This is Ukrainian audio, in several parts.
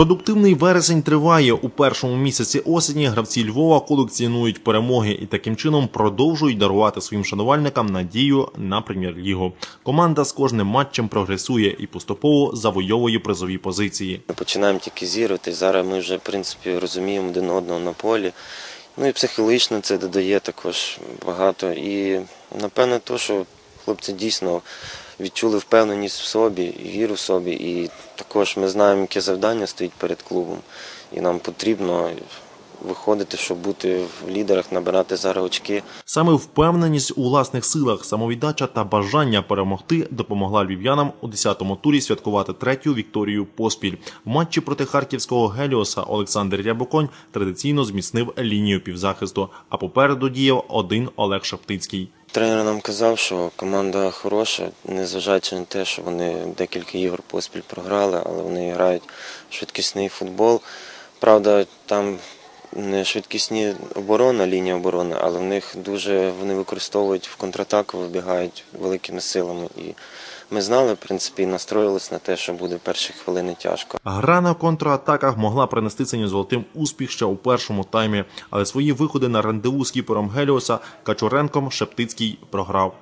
Продуктивний вересень триває. У першому місяці осені гравці Львова колекціонують перемоги і таким чином продовжують дарувати своїм шанувальникам надію на прем'єр-лігу. Команда з кожним матчем прогресує і поступово завойовує призові позиції. Ми починаємо тільки зірувати. Зараз ми вже в принципі розуміємо один одного на полі. Ну і психологічно це додає також багато. І напевне, то, що хлопці дійсно відчули впевненість в собі, віру в собі. І також ми знаємо, яке завдання стоїть перед клубом. І нам потрібно виходити, щоб бути в лідерах, набирати зараз очки. Саме впевненість у власних силах, самовіддача та бажання перемогти допомогла львів'янам у 10-му турі святкувати третю вікторію поспіль. В матчі проти харківського Геліоса Олександр Рябоконь традиційно зміцнив лінію півзахисту, а попереду діяв один Олег Шептицький. Тренер нам казав, що команда хороша, незважаючи на те, що вони декілька ігор поспіль програли, але вони грають швидкісний футбол. Правда, там не швидкісні оборона, лінія оборони, але в них дуже вони використовують в контратаку, вибігають великими силами. І ми знали, в принципі, і настроїлись на те, що буде перші хвилини тяжко. Гра на контратаках могла принести синьо золотим успіх ще у першому таймі, але свої виходи на рандеву з кіпером Геліоса Качуренком Шептицький програв.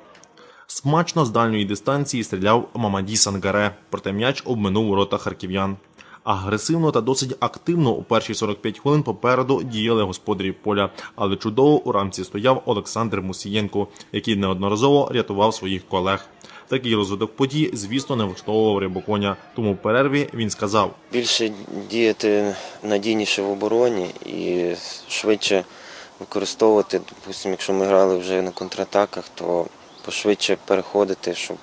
Смачно з дальньої дистанції стріляв Мамаді Сангаре, проте м'яч обминув ворота харків'ян. Агресивно та досить активно у перші 45 хвилин попереду діяли господарі поля, але чудово у рамці стояв Олександр Мусієнко, який неодноразово рятував своїх колег. Такий розвиток подій, звісно, не влаштовував рибоконя. Тому в перерві він сказав: більше діяти надійніше в обороні і швидше використовувати, допустимо, якщо ми грали вже на контратаках, то пошвидше переходити, щоб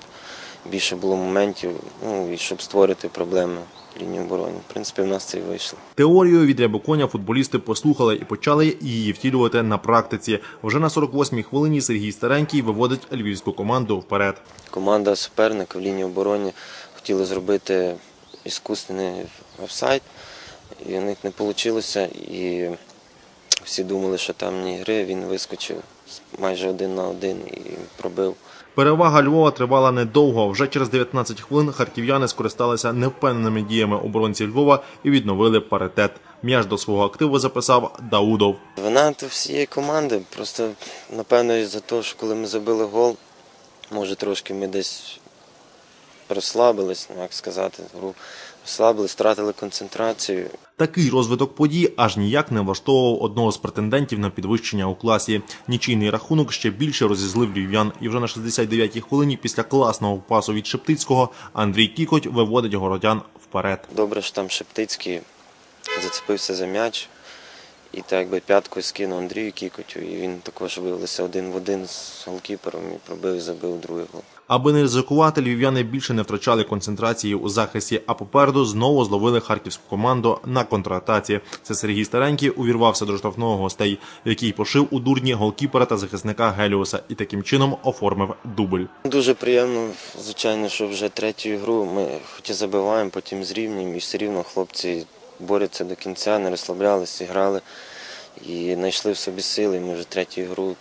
більше було моментів, ну і щоб створити проблеми в лінії оборони. В принципі, в нас це і вийшло. Теорію від Рябоконя футболісти послухали і почали її втілювати на практиці. Вже на 48-й хвилині Сергій Старенький виводить львівську команду вперед. Команда суперника в лінії оборони хотіла зробити іскусний офсайд, і у них не вийшло. І всі думали, що там ні гри, він вискочив майже один на один і пробив. Перевага Львова тривала недовго. Вже через 19 хвилин харків'яни скористалися невпевненими діями оборонців Львова і відновили паритет. М'яч до свого активу записав Даудов. Вона то всієї команди. Просто напевно із-за те, що коли ми забили гол, може трошки ми десь розслабились, ну як сказати, гру розслабились, втратили концентрацію. Такий розвиток подій аж ніяк не влаштовував одного з претендентів на підвищення у класі. Нічийний рахунок ще більше розізлив львів'ян. І вже на 69-й хвилині після класного пасу від Шептицького Андрій Кікоть виводить городян вперед. Добре, що там Шептицький зацепився за м'яч і так якби п'яткою скинув Андрію Кікотю, і він також виявився один в один з голкіпером і пробив і забив другий гол. Аби не ризикувати, львів'яни більше не втрачали концентрації у захисті, а попереду знову зловили харківську команду на контратаці. Це Сергій Старенький увірвався до штрафного гостей, який пошив у дурні голкіпера та захисника Геліоса і таким чином оформив дубль. Дуже приємно, звичайно, що вже третю гру ми хоч і забиваємо, потім зрівнюємо, і все рівно хлопці борються до кінця, не розслаблялися, грали і знайшли в собі сили. Ми вже третю гру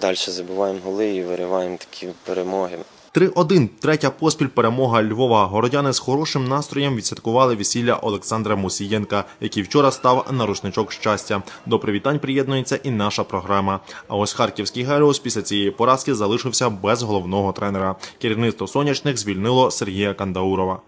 далі забиваємо голи і вириваємо такі перемоги. 3-1. Третя поспіль перемога Львова. Городяни з хорошим настроєм відсвяткували весілля Олександра Мусієнка, який вчора став на рушничок щастя. До привітань приєднується і наша програма. А ось харківський Геліос після цієї поразки залишився без головного тренера. Керівництво сонячних звільнило Сергія Кандаурова.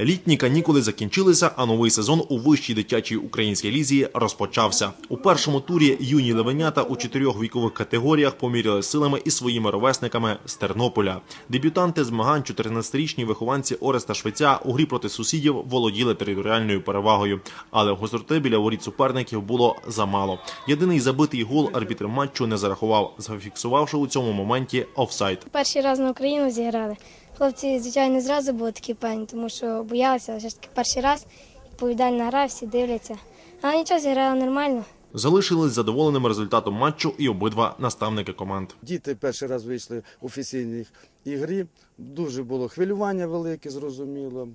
Літні канікули закінчилися, а новий сезон у вищій дитячій українській лізі розпочався. У першому турі юні левенята у чотирьох вікових категоріях поміряли силами із своїми ровесниками з Тернополя. Дебютанти змагань, 14-річні вихованці Ореста Швеця у грі проти сусідів володіли територіальною перевагою, але гостроти біля воріт суперників було замало. Єдиний забитий гол арбітр матчу не зарахував, зафіксувавши у цьому моменті офсайд. Перший раз на Україну зіграли. Хлопці, звичайно, зразу були такі певні, тому що боялися, все ж таки перший раз відповідальна гра, всі дивляться. Але нічого, зіграли нормально. Залишились задоволеними результатом матчу і обидва наставники команд. Діти перший раз вийшли в офіційній ігрі. Дуже було хвилювання велике, зрозуміло.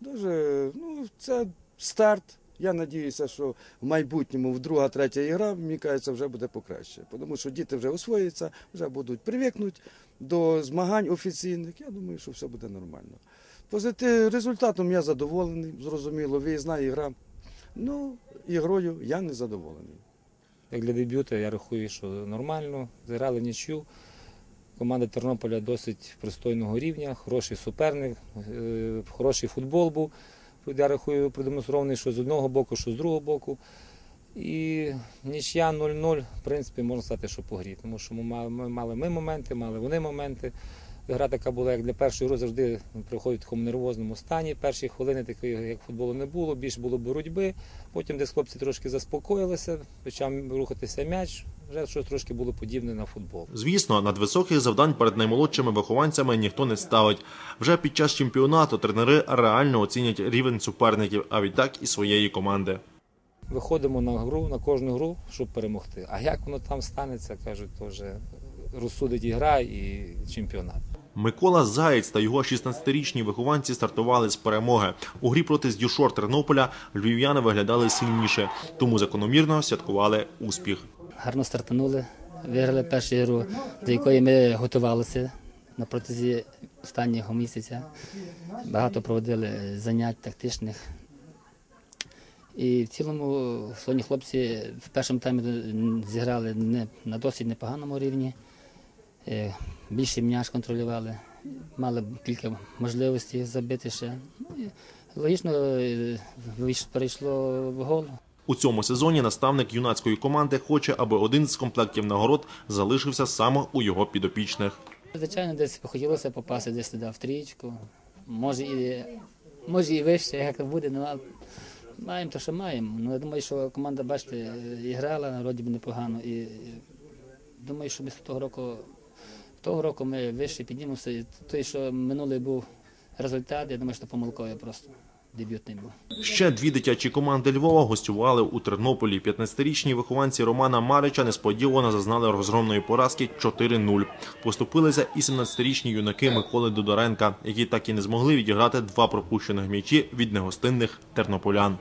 Дуже, ну, це старт. Я надіюся, що в майбутньому в друга, третя ігра, мені кажеться, вже буде покраще. Тому що діти вже освоюються, вже будуть привикнути до змагань офіційних. Я думаю, що все буде нормально. Позитив результатом я задоволений, зрозуміло, виїзна ігра. Ну, ігрою я не задоволений. Як для дебюту, я рахую, що нормально. Зіграли нічю. Команда Тернополя досить пристойного рівня, хороший суперник, е, хороший футбол був. Я рахую, продемонстрований, що з одного боку, що з другого боку. І нічия 0-0, в принципі, можна сказати, що по грі. Тому що ми мали, ми моменти, мали вони моменти. Гра така була, як для першої гри завжди приходить в такому нервозному стані. Перші хвилини такої, як футболу, не було, більше було боротьби. Потім десь хлопці трошки заспокоїлися, почав рухатися м'яч. Вже щось трошки було подібне на футбол. Звісно, надвисоких завдань перед наймолодшими вихованцями ніхто не ставить. Вже під час чемпіонату тренери реально оцінять рівень суперників, а відтак і своєї команди. Виходимо на гру, на кожну гру, щоб перемогти. А як воно там станеться, кажуть, то вже розсудить і гра, і чемпіонат. Микола Заєць та його 16-річні вихованці стартували з перемоги. У грі проти Здюшор Тернополя львів'яни виглядали сильніше, тому закономірно святкували успіх. гарно стартанули, виграли першу гру, до якої ми готувалися на протязі останнього місяця. Багато проводили занять тактичних. І в цілому сьогодні хлопці в першому таймі зіграли не, на досить непоганому рівні. Е, Більше м'яч контролювали, мали кілька можливостей забити ще. Ну, і Логічно е, перейшло в гол. У цьому сезоні наставник юнацької команди хоче, аби один з комплектів нагород залишився саме у його підопічних. Звичайно, десь хотілося попасти десь туди в трічку. Може і, може і вище, як буде, ну а маємо то, що маємо. Ну, я думаю, що команда, бачите, і грала, вроді б непогано. І, і думаю, що ми з того року, того року ми вище піднімемося. Той, що минулий був результат, я думаю, що помилковий просто дебютний був. Ще дві дитячі команди Львова гостювали у Тернополі. 15-річні вихованці Романа Марича несподівано зазнали розгромної поразки 4-0. Поступилися і 17-річні юнаки Миколи Додоренка, які так і не змогли відіграти два пропущених м'ячі від негостинних тернополян.